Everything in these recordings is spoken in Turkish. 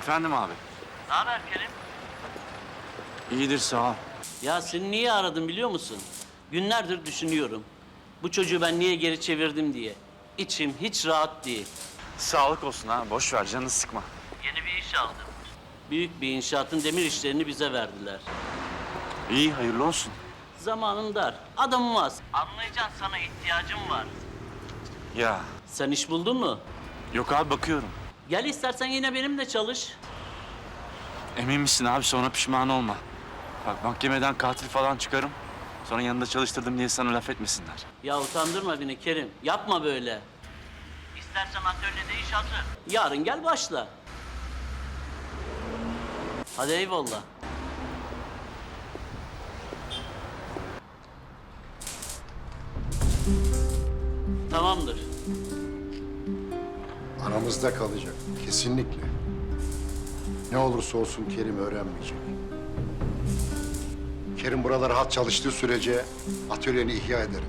Efendim abi. Ne haber Kerim? İyidir sağ ol. Ya seni niye aradım biliyor musun? Günlerdir düşünüyorum. Bu çocuğu ben niye geri çevirdim diye. İçim hiç rahat değil. Sağlık olsun ha. Boş ver canını sıkma. Yeni bir iş aldım. Büyük bir inşaatın demir işlerini bize verdiler. İyi hayırlı olsun. Zamanın dar, adamım az. Anlayacaksın sana ihtiyacım var. Ya Sen iş buldun mu? yok abi bakıyorum. Gel istersen yine benimle çalış. Emin misin abi sonra pişman olma. Bak mahkemeden katil falan çıkarım. Sonra yanında çalıştırdım diye sana laf etmesinler. Ya utandırma beni Kerim. Yapma böyle. İstersen atölyede iş hazır. Yarın gel başla. Hadi eyvallah. Tamamdır. Aramızda kalacak. Kesinlikle. Ne olursa olsun Kerim öğrenmeyecek. Kerim burada rahat çalıştığı sürece atölyeni ihya ederim.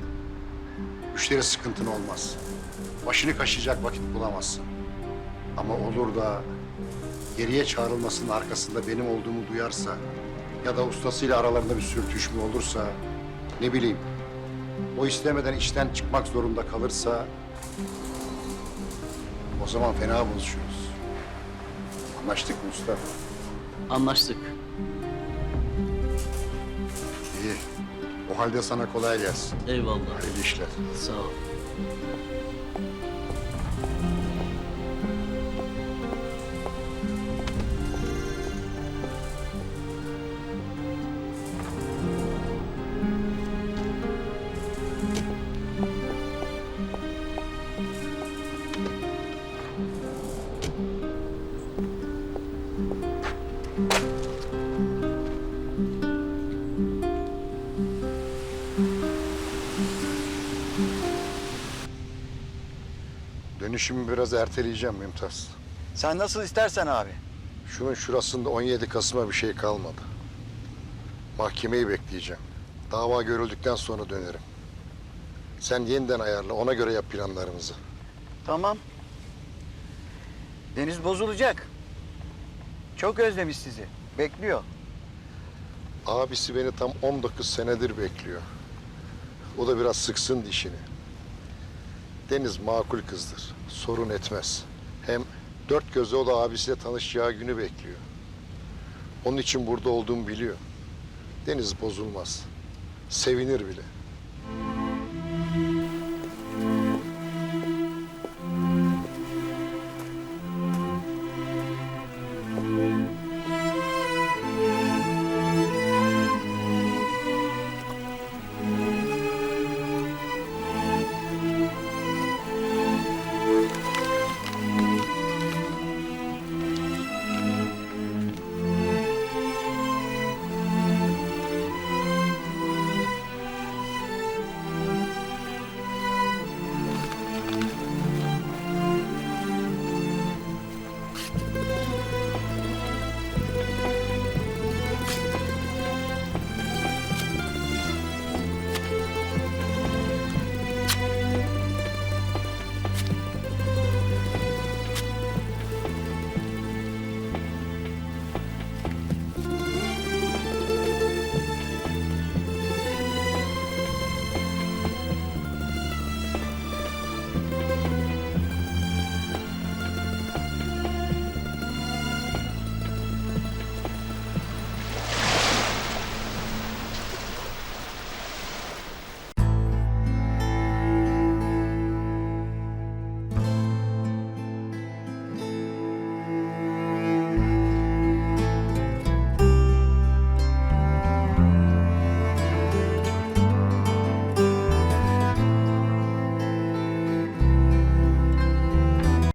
Müşteri sıkıntın olmaz. Başını kaşıyacak vakit bulamazsın. Ama olur da geriye çağrılmasının arkasında benim olduğumu duyarsa ya da ustasıyla aralarında bir sürtüşme olursa ne bileyim o istemeden işten çıkmak zorunda kalırsa o zaman fena bozuşuruz. Anlaştık mı usta? Anlaştık. İyi. O halde sana kolay gelsin. Eyvallah. Hayırlı işler. Sağ ol. Dönüşümü biraz erteleyeceğim Mümtaz. Sen nasıl istersen abi. Şunun şurasında 17 Kasım'a bir şey kalmadı. Mahkemeyi bekleyeceğim. Dava görüldükten sonra dönerim. Sen yeniden ayarla, ona göre yap planlarımızı. Tamam. Deniz bozulacak. Çok özlemiş sizi. Bekliyor. Abisi beni tam 19 senedir bekliyor. O da biraz sıksın dişini. Deniz makul kızdır. Sorun etmez. Hem dört gözle o da abisiyle tanışacağı günü bekliyor. Onun için burada olduğumu biliyor. Deniz bozulmaz. Sevinir bile.